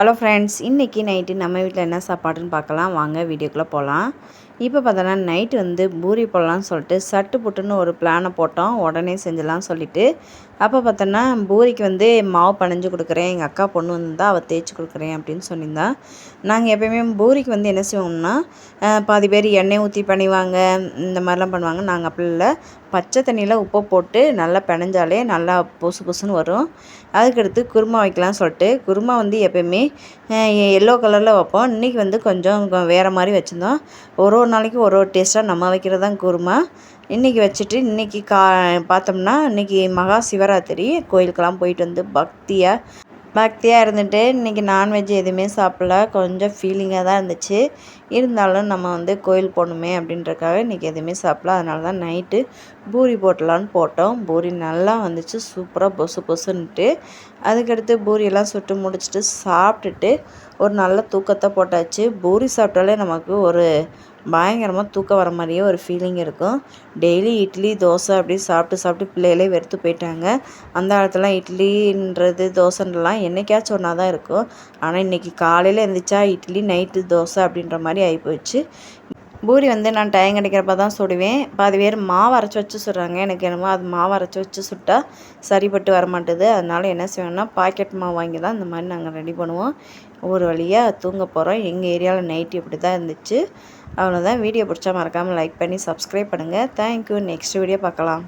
Hello friends இன்றைக்கி night நம்ம வீட்டில் என்ன சாப்பாடுன்னு பார்க்கலாம். வாங்க வீடியோக்குள்ளே போகலாம் இப்போ பார்த்தோன்னா நைட்டு வந்து பூரி போடலான்னு சொல்லிட்டு சட்டு புட்டுன்னு ஒரு பிளானை போட்டோம். உடனே செஞ்சலாம்னு சொல்லிவிட்டு அப்போ பார்த்தோன்னா பூரிக்கு வந்து மாவு பனைஞ்சு கொடுக்குறேன். எங்கள் அக்கா பொண்ணு வந்தால் அவள் தேய்ச்சி கொடுக்குறேன் அப்படின்னு சொல்லியிருந்தா. நாங்கள் எப்போயுமே பூரிக்கு வந்து என்ன செய்வோம்னா பாதி பேர் எண்ணெய் ஊற்றி பண்ணிவாங்க இந்த மாதிரிலாம் பண்ணுவாங்க. நாங்கள் அப்படி இல்லை. பச்சை தண்ணியில் உப்பை போட்டு நல்லா பிணைஞ்சாலே நல்லா புசு புசுன்னு வரும். அதுக்கடுத்து குருமா வைக்கலாம்னு சொல்லிட்டு குருமா வந்து எப்போயுமே எல்லோ கலரில் வைப்போம். இன்றைக்கி வந்து கொஞ்சம் வேறு மாதிரி வச்சுருந்தோம். ஒரு ஒரு நாளைக்கு ஒரு ஒரு டேஸ்ட்டாக நம்ம வைக்கிறது தான் குருமா. இன்றைக்கி வச்சுட்டு இன்றைக்கி கா பார்த்தோம்னா இன்றைக்கி மகா சிவராத்திரி. கோயிலுக்கெல்லாம் போயிட்டு வந்து பக்தியாக பக்தியாக இருந்துட்டு இன்றைக்கி நான்வெஜ் எதுவுமே சாப்பிடல. கொஞ்சம் ஃபீலிங்காக தான் இருந்துச்சு. இருந்தாலும் நம்ம வந்து கோயில் போகணுமே அப்படின்றக்காக இன்றைக்கி எதுவுமே சாப்பிடல. அதனால தான் நைட்டு பூரி போட்டலான்னு போட்டோம். பூரி நல்லா வந்துச்சு. சூப்பராக பொசு பொசுன்ட்டு அதுக்கடுத்து பூரியெல்லாம் சுட்டு முடிச்சுட்டு சாப்பிட்டுட்டு ஒரு நல்ல தூக்கத்தை போட்டாச்சு. பூரி சாப்பிட்டாலே நமக்கு ஒரு பயங்கரமாக தூக்கம் வர மாதிரியே ஒரு ஃபீலிங் இருக்கும். டெய்லி இட்லி தோசை அப்படி சாப்பிட்டு சாப்பிட்டு பிள்ளைகளே வெறுத்து போயிட்டாங்க. அந்த காலத்துலலாம் இட்லின்றது தோசைன்றலாம் என்றைக்காச்சும் ஒன்றா தான் இருக்கும். ஆனால் இன்றைக்கி காலையில் எழுந்திரிச்சா இட்லி நைட்டு தோசை அப்படின்ற மாதிரி ஆகிப்போச்சு பூரி வந்து நான் டைம் கிடைக்கிறப்ப தான் சுடுவேன். பாதி பேர் மாவு அரைச்சி வச்சு சுடுறாங்க. எனக்கு என்னமோ அது மாவு அரைச்சி வச்சு சுட்டால் சரிப்பட்டு வரமாட்டேது. அதனால் என்ன செய்வோம்னா பாக்கெட் மாவு வாங்கி தான் இந்த மாதிரி நாங்கள் ரெடி பண்ணுவோம். ஒரு வழியாக தூங்க போகிறோம் எங்கள் ஏரியாவில் நைட்டு இப்படி தான் இருந்துச்சு. அவ்வளோதான் வீடியோ பிடிச்சா மறக்காமல் லைக் பண்ணி சப்ஸ்கிரைப் பண்ணுங்கள் தேங்க்யூ நெக்ஸ்ட் வீடியோ பார்க்கலாம்.